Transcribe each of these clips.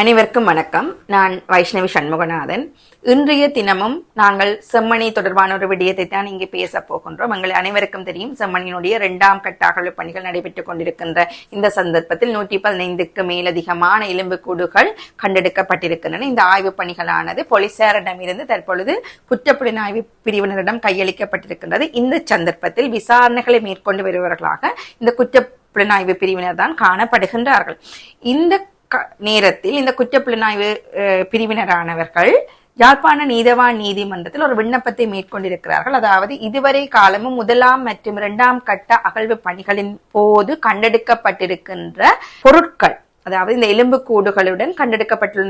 அனைவருக்கும் வணக்கம். நான் வைஷ்ணவி சண்முகநாதன். இன்றைய தினமும் நாங்கள் செம்மணி தொடர்பான ஒரு விடயத்தை தான் இங்கே பேச போகின்றோம். எங்கள் அனைவருக்கும் தெரியும் செம்மணியினுடைய இரண்டாம் கட்ட அகழ்வு பணிகள் நடைபெற்றுக் கொண்டிருக்கின்ற இந்த சந்தர்ப்பத்தில் நூற்றி பதினைந்துக்கு மேலதிகமான எலும்புக்கூடுகள் கண்டெடுக்கப்பட்டிருக்கின்றன. இந்த ஆய்வுப் பணிகளானது போலீசாரிடமிருந்து தற்பொழுது குற்றப்புலனாய்வு பிரிவினரிடம் கையளிக்கப்பட்டிருக்கின்றது. இந்த சந்தர்ப்பத்தில் விசாரணைகளை மேற்கொண்டு வருபவர்களாக இந்த குற்ற புலனாய்வு பிரிவினர் தான் காணப்படுகின்றார்கள். இந்த நேரத்தில் இந்த குற்றப்புலனாய்வு பிரிவினரானவர்கள் யாழ்ப்பாண நீதவான் நீதிமன்றத்தில் ஒரு விண்ணப்பத்தை மேற்கொண்டிருக்கிறார்கள். அதாவது இதுவரை காலமும் முதலாம் மற்றும் இரண்டாம் கட்ட அகழ்வு பணிகளின் போது கண்டெடுக்கப்பட்டிருக்கின்ற பொருட்கள் அதாவது இந்த எலும்புக்கூடுகளுடன்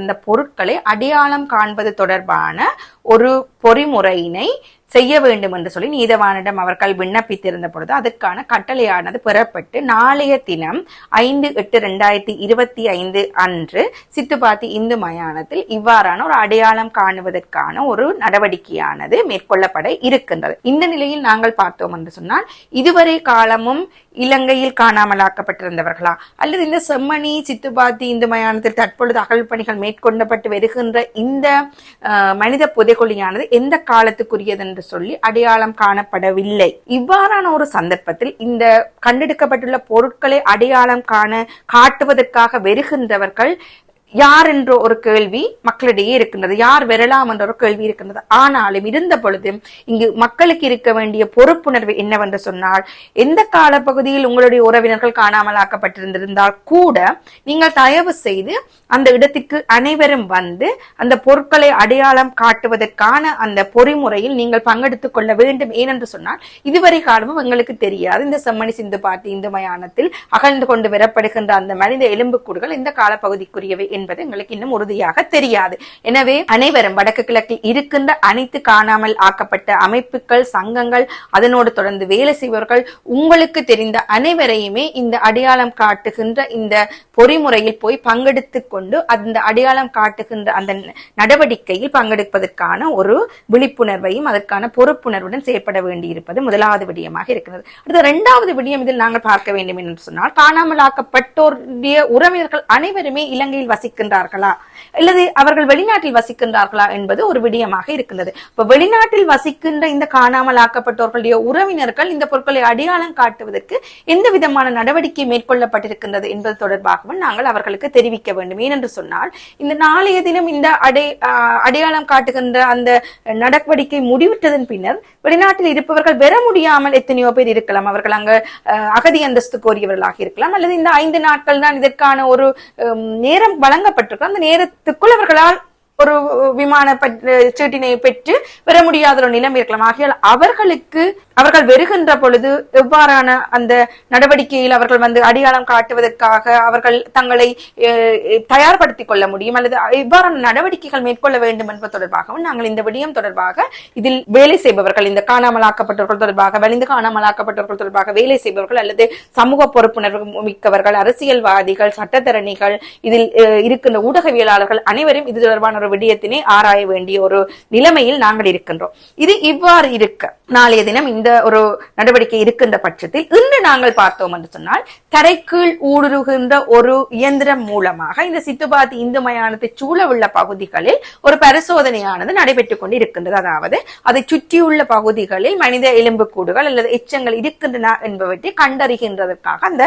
இந்த பொருட்களை அடையாளம் காண்பது தொடர்பான ஒரு பொறிமுறையினை செய்ய வேண்டும் என்று சொல்லி நீதவானிடம் அவர்கள் விண்ணப்பித்திருந்த பொழுது அதற்கான கட்டளையானது பெறப்பட்டு நாளைய தினம் ஐந்து எட்டு ரெண்டாயிரத்தி இருபத்தி ஐந்து அன்று சித்துபாத்தி இந்து மயானத்தில் இவ்வாறான ஒரு அடையாளம் காணுவதற்கான ஒரு நடவடிக்கையானது மேற்கொள்ளப்பட இருக்கின்றது. இந்த நிலையில் நாங்கள் பார்த்தோம் என்று சொன்னால் இதுவரை காலமும் இலங்கையில் காணாமலாக்கப்பட்டிருந்தவர்களா? அல்லது இந்த செம்மணி சித்துபாத்தி இந்து மயானத்தில் தற்பொழுது அகல் பணிகள் மேற்கொள்ளப்பட்டு வருகின்ற இந்த மனித புதைக்குழியானது எந்த காலத்துக்குரியது என்று சொல்லி அடையாளம் காணப்படவில்லை. இவ்வாறான ஒரு சந்தர்ப்பத்தில் இந்த கண்டெடுக்கப்பட்டுள்ள பொருட்களை அடையாளம் காண காட்டுவதற்காக வருகின்றவர்கள் யார் என்ற ஒரு கேள்வி மக்களிடையே இருக்கின்றது. யார் வரலாம் என்ற ஒரு கேள்வி இருக்கின்றது. ஆனாலும் இருந்த பொழுதும் இங்கு மக்களுக்கு இருக்க வேண்டிய பொறுப்புணர்வு என்னவென்று சொன்னால் எந்த காலப்பகுதியில் உங்களுடைய உறவினர்கள் காணாமல் ஆக்கப்பட்டிருந்திருந்தால் கூட நீங்கள் தயவு செய்து அந்த இடத்திற்கு அனைவரும் வந்து அந்த பொருட்களை அடையாளம் காட்டுவதற்கான அந்த பொறிமுறையில் நீங்கள் பங்கெடுத்துக் கொள்ள வேண்டும். ஏனென்று சொன்னால் இதுவரை காலமும் எங்களுக்கு தெரியாது. இந்த செம்மணி சிந்து பாட்டி இந்து மயானத்தில் அகழ்ந்து கொண்டு வரப்படுகின்ற அந்த மனித எலும்புக்கூடுகள் இந்த காலப்பகுதிக்குரியவை என்பது எங்களுக்கு இன்னும் உறுதியாக தெரியாது. எனவே அனைவரும் வடக்கு கிழக்கில் இருக்கின்ற அனைத்து காணாமல் ஆக்கப்பட்ட அமைப்புகள் சங்கங்கள் அதனோடு தொடர்ந்து வேலை செய்பவர்கள் உங்களுக்கு தெரிந்த அனைவரையுமே இந்த அடையாளம் காட்டுகின்ற இந்த பொறிமுறையில் போய் பங்கெடுத்துக் கொண்டு அந்த அடையாளம் காட்டுகின்ற அந்த நடவடிக்கையில் பங்கெடுப்பதற்கான ஒரு விழிப்புணர்வையும் அதற்கான பொறுப்புணர்வுடன் செயற்பட வேண்டியிருப்பது முதலாவது விடயமாக இருக்கிறது. அடுத்த இரண்டாவது விடயம் இதில் நாங்கள் பார்க்க வேண்டும் என்று சொன்னால் காணாமலாக்கப்பட்டோருடைய உறவினர்கள் அனைவருமே இலங்கையில் வசிக்கின்றார்களா? அல்லது அவர்கள் வெளிநாட்டில் வசிக்கின்றார்களா என்பது ஒரு விடயமாக இருக்கின்றது. இப்ப வெளிநாட்டில் வசிக்கின்ற இந்த காணாமல் காணாமலாக்கப்பட்டோர்களுடைய உறவினர்கள் இந்த பொருட்களை அடையாளம் காட்டுவதற்கு எந்த விதமான நடவடிக்கை மேற்கொள்ளப்பட்டிருக்கின்றது என்பது தொடர்பாகவும் நாங்கள் அவர்களுக்கு தெரிவிக்க வேண்டும். ஏனென்று சொன்னால் இந்த நாளைய தினம் இந்த அடை அடையாளம் காட்டுகின்ற அந்த நடவடிக்கை முடிவிட்டதன் பின்னர் வெளிநாட்டில் இருப்பவர்கள் பெற முடியாமல் எத்தனையோ பேர் இருக்கலாம். அவர்கள் அங்கு அகதி அந்தஸ்து கோரியவர்களாக இருக்கலாம். அல்லது இந்த ஐந்து நாட்கள் தான் இதற்கான ஒரு நேரம் வழங்க வழங்கப்பட்டிருக்கும். அந்த நேரத்துக்குள் அவர்களால் ஒரு விமான சீட்டினை பெற்று பெற முடியாத ஒரு நிலைமை இருக்கலாம். ஆகையால் அவர்களுக்கு அவர்கள் வெறுகின்ற பொழுது எவ்வாறான அந்த நடவடிக்கையில் அவர்கள் வந்து அடையாளம் காட்டுவதற்காக அவர்கள் தங்களை தயார்படுத்திக் கொள்ள முடியும்? அல்லது எவ்வாறான நடவடிக்கைகள் மேற்கொள்ள வேண்டும் என்பது தொடர்பாகவும் நாங்கள் இந்த விடயம் தொடர்பாக இதில் வேலை செய்பவர்கள் இந்த காணாமலாக்கப்பட்டவர்கள் தொடர்பாக வலிந்து காணாமலாக்கப்பட்டவர்கள் தொடர்பாக வேலை செய்பவர்கள் அல்லது சமூக பொறுப்புணர்வு மிக்கவர்கள் அரசியல்வாதிகள் சட்டத்தரணிகள் இதில் அஹ், இருக்கின்ற ஊடகவியலாளர்கள் அனைவரும் இது தொடர்பான ஒரு விடயத்தினை ஆராய வேண்டிய ஒரு நிலைமையில் நாங்கள் இருக்கின்றோம். இது இவ்வாறு இருக்க நாளைய தினம் இந்த ஒரு நடவடிக்கை இருக்கின்ற பட்சத்தில் இன்று நாங்கள் பார்த்தோம் என்று சொன்னால் தரைக்கீழ் ஊடுருகின்ற ஒரு இயந்திரம் மூலமாக இந்த சித்துபாத்தி இந்து மயானத்தை சூழவுள்ள பகுதிகளில் ஒரு பரிசோதனையானது நடைபெற்றுக் கொண்டு இருக்கின்றது அதாவது அதை சுற்றியுள்ள பகுதிகளில் மனித எலும்புக்கூடுகள் அல்லது எச்சங்கள் இருக்கின்றன என்பவற்றை கண்டறிகின்றதற்காக அந்த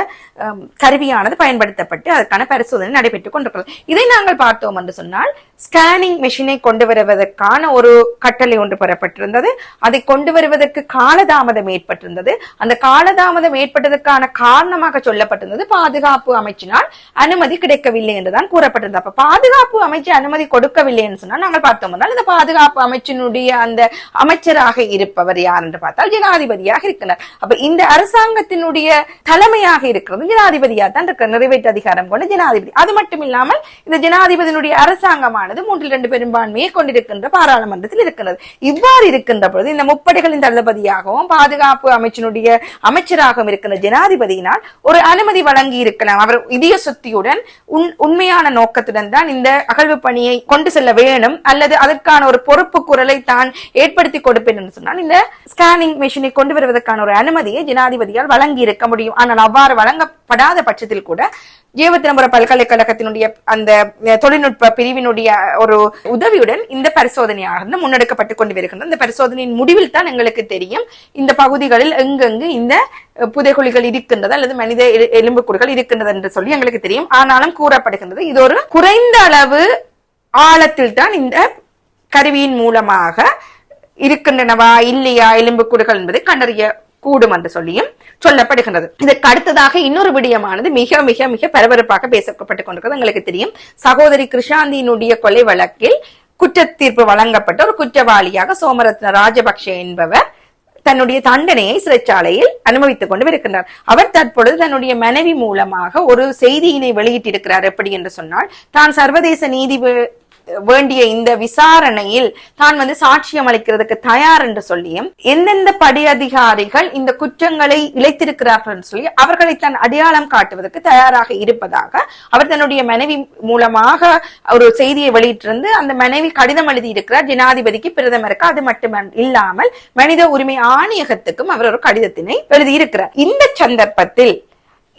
கருவியானது பயன்படுத்தப்பட்டு அதற்கான பரிசோதனை நடைபெற்றுக் கொண்டிருக்கிறது. இதை நாங்கள் பார்த்தோம் என்று சொன்னால் ஸ்கேனிங் மெஷினை கொண்டு வருவதற்கான ஒரு கட்டளை ஒன்று பெறப்பட்டிருந்தது. அதை கொண்டு வருவதற்கு காலதாமதம் ஏற்பட்டிருந்தது. அந்த காலதாமதம் ஏற்பட்டதற்கான காரணமாக சொல்லப்பட்டிருந்தது பாதுகாப்பு அமைச்சினால் அனுமதி கிடைக்கவில்லை என்றுதான் கூறப்பட்டிருந்தது. அப்ப பாதுகாப்பு அமைச்சு அனுமதி கொடுக்கவில்லை என்று சொன்னால் நாங்கள் பார்த்தோம். என்றால் இந்த பாதுகாப்பு அமைச்சினுடைய அந்த அமைச்சராக இருப்பவர் யார் என்று பார்த்தால் ஜனாதிபதியாக இருக்கிறார். அப்ப இந்த அரசாங்கத்தினுடைய தலைமையாக இருக்கிறது ஜனாதிபதியாக தான் இருக்கிற நிறைவேற்று அதிகாரம் கொண்ட ஜனாதிபதி. அது மட்டும் இல்லாமல் இந்த ஜனாதிபதியினுடைய அரசாங்கமானது மூன்றில் இரண்டு பெரும்பான்மையை கொண்டிருக்கின்ற பாராளுமன்றத்தில் இருக்கிறது இவ்வாறு இருக்கின்ற பொழுது இந்த முப்படைகள் இந்த தளபதியாகவும் பாதுகாப்பு அமைச்சினுடைய அமைச்சராகவும் இருக்கிற ஜனாதிபதியினால் ஒரு அனுமதி வழங்கி இருக்கலாம். அவர் இதய சுத்தியுடன் உண்மையான நோக்கத்துடன் தான் இந்த அகழ்வு பணியை கொண்டு செல்ல வேணும் அல்லது அதற்கான ஒரு பொறுப்பு குரலை தான் ஏற்படுத்தி கொடுப்பேன் என்று சொன்னால் இந்த ஸ்கேனிங் மெஷினை கொண்டு வருவதற்கான ஒரு அனுமதியை ஜனாதிபதியால் வழங்கி இருக்க முடியும். ஆனால் அவ்வாறு வழங்க படாத பட்சத்தில் கூட ஜீவத்தினபுர பல்கலைக்கழகத்தினுடைய அந்த தொழில்நுட்ப பிரிவினுடைய ஒரு உதவியுடன் இந்த பரிசோதனையானது முன்னெடுக்கப்பட்டு கொண்டு வருகின்றது இந்த பரிசோதனையின் முடிவில் தான் எங்களுக்கு தெரியும் இந்த பகுதிகளில் எங்கெங்கு இந்த புதைகுழிகள் இருக்கின்றது அல்லது மனித எலு- எலும்புக்கூடுகள் இருக்கின்றது என்று சொல்லி எங்களுக்கு தெரியும். ஆனாலும் கூறப்படுகின்றது இது ஒரு குறைந்த அளவு ஆழத்தில் தான் இந்த கருவியின் மூலமாக இருக்கின்றனவா இல்லையா எலும்புக்கூடுகள் என்பதை கண்டறிய கூடும் என்று சொல்லியும் சொல்லப்படுகின்றது. இதற்கு அடுத்ததாக இன்னொரு விடயமானது மிக மிக மிக பரபரப்பாக பேசப்பட்டுக் கொண்டிருக்கிறது. உங்களுக்கு தெரியும் சகோதரி கிருஷாந்தியினுடைய கொலை வழக்கில் குற்றத்தீர்ப்பு வழங்கப்பட்ட ஒரு குற்றவாளியாக சோமரத்ன ராஜபக்ஷ என்பவர் தன்னுடைய தண்டனையை சிறைச்சாலையில் அனுபவித்துக் கொண்டு இருக்கின்றார் அவர் தற்பொழுது தன்னுடைய மனைவி மூலமாக ஒரு செய்தியினை வெளியிட்டிருக்கிறார். எப்படி என்று சொன்னால் தான் சர்வதேச நீதி வேண்டிய இந்த விசாரணையில் தான் வந்து சாட்சியம் அளிக்கிறதுக்கு தயார் என்று சொல்லியும் எந்தெந்த படி அதிகாரிகள் இந்த குற்றங்களை இழைத்திருக்கிறார்கள் என்று சொல்லி அவர்களை தான் அடையாளம் காட்டுவதற்கு தயாராக இருப்பதாக அவர் தன்னுடைய மனைவி மூலமாக ஒரு செய்தியை வெளியிட்டிருந்து அந்த மனைவி கடிதம் எழுதி இருக்கிறார் ஜனாதிபதிக்கு பிரதமருக்கு அது மட்டும் இல்லாமல் மனித உரிமை ஆணையகத்துக்கும் அவர் ஒரு கடிதத்தினை எழுதியிருக்கிறார். இந்த சந்தர்ப்பத்தில்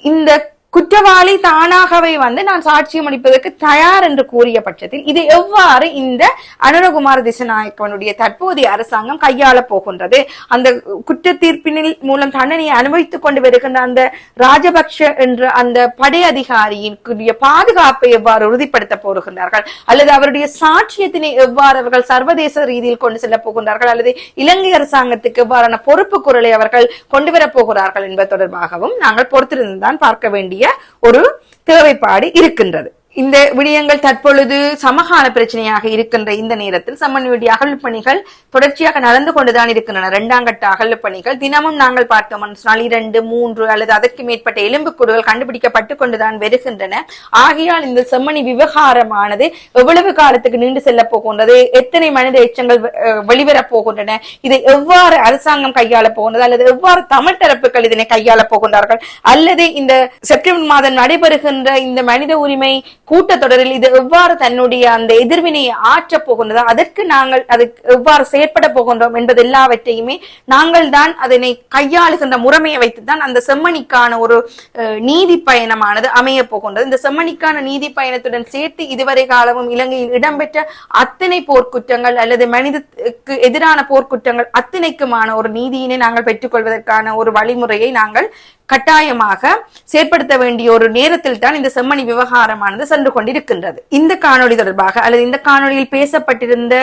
இந்த குற்றவாளி தானாகவே வந்து நான் சாட்சியம் அளிப்பதற்கு தயார் என்று கூறிய பட்சத்தில் இது எவ்வாறு இந்த அனுரகுமார திசநாயக்கவனுடைய தற்போதைய அரசாங்கம் கையாள போகின்றது? அந்த குற்ற தீர்ப்பினில் மூலம் தண்டனையை அனுபவித்துக் கொண்டு வருகின்ற அந்த ராஜபக்ஷ என்ற அந்த படை அதிகாரியின் பாதுகாப்பை எவ்வாறு உறுதிப்படுத்த போகின்றார்கள்? அல்லது அவருடைய சாட்சியத்தினை எவ்வாறு அவர்கள் சர்வதேச ரீதியில் கொண்டு செல்ல போகின்றார்கள்? அல்லது இலங்கை அரசாங்கத்துக்கு எவ்வாறான பொறுப்பு குரலை அவர்கள் கொண்டு வரப் போகிறார்கள் என்பது தொடர்பாகவும் நாங்கள் பொறுத்திருந்துதான் பார்க்க வேண்டிய ஒரு தேவைப்பாடு இருக்கின்றது. இந்த விடயங்கள் தற்பொழுது சமகால பிரச்சனையாக இருக்கின்ற இந்த நேரத்தில் சமன்வெடி அகழ் பணிகள் தொடர்ச்சியாக நடந்து கொண்டுதான் இருக்கின்றன. இரண்டாம் கட்ட அகழ்வு பணிகள் தினமும் நாங்கள் பார்த்தோம். சொன்னால் இரண்டு மூன்று அல்லது அதற்கு மேற்பட்ட எலும்புக்கூடுகள் கண்டுபிடிக்கப்பட்டு கொண்டுதான் வருகின்றன. ஆகையால் இந்த செம்மணி விவகாரமானது எவ்வளவு காலத்துக்கு நீண்டு செல்ல போகின்றது? எத்தனை மனித எச்சங்கள் வெளிவரப் போகின்றன? இதை எவ்வாறு அரசாங்கம் கையாள போகின்றது? அல்லது எவ்வாறு தமிழ் தரப்புகள் இதனை கையாள போகின்றார்கள்? அல்லது இந்த செப்டம்பர் மாதம் நடைபெறுகின்ற இந்த மனித உரிமை கூட்டத்தொடரில் இது எவ்வாறு தன்னுடைய அந்த எதிர்வினையை ஆற்றப் போகின்றதோ அதற்கு நாங்கள் அது எவ்வாறு செயற்பட போகின்றோம் என்பது எல்லாவற்றையுமே நாங்கள் தான் அதனை கையாளுகின்ற முறைமையை வைத்துதான் அந்த செம்மணிக்கான ஒரு அஹ், நீதி பயணமானது அமைய போகின்றது. இந்த செம்மணிக்கான நீதி பயணத்துடன் சேர்த்து இதுவரை காலமும் இலங்கையில் இடம்பெற்ற அத்தனை போர்க்குற்றங்கள் அல்லது மனிதக்கு எதிரான போர்க்குற்றங்கள் அத்தனைக்குமான ஒரு நீதியினை நாங்கள் பெற்றுக்கொள்வதற்கான ஒரு வழிமுறையை நாங்கள் கட்டாயமாக செயற்படுத்த வேண்டிய ஒரு நேரத்தில் தான் இந்த செம்மணி விவகாரமானது சென்று கொண்டிருக்கின்றது. இந்த காணொளி தொடர்பாக அல்லது இந்த காணொளியில் பேசப்பட்டிருந்த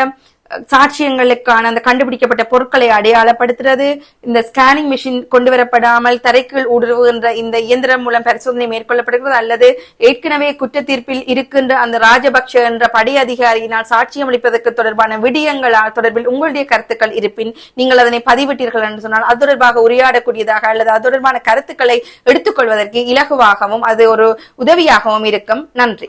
சாட்சியங்களுக்கான அந்த கண்டுபிடிக்கப்பட்ட பொருட்களை அடையாளப்படுத்துறது இந்த ஸ்கேனிங் மிஷின் கொண்டு வரப்படாமல் தரைக்குள் ஊடுருவுகின்ற இந்த இயந்திரம் மூலம் பரிசோதனை மேற்கொள்ளப்படுகிறது அல்லது ஏற்கனவே குற்ற தீர்ப்பில் இருக்கின்ற அந்த ராஜபக்ஷ என்ற படை அதிகாரியினால் சாட்சியம் அளிப்பதற்கு தொடர்பான விடயங்கள் தொடர்பில் உங்களுடைய கருத்துக்கள் இருப்பின் நீங்கள் அதனை பதிவிட்டீர்கள் என்று சொன்னால் அது தொடர்பாக உரையாடக்கூடியதாக அல்லது அது தொடர்பான கருத்துக்களை எடுத்துக்கொள்வதற்கு இலகுவாகவும் அது ஒரு உதவியாகவும் இருக்கும். நன்றி.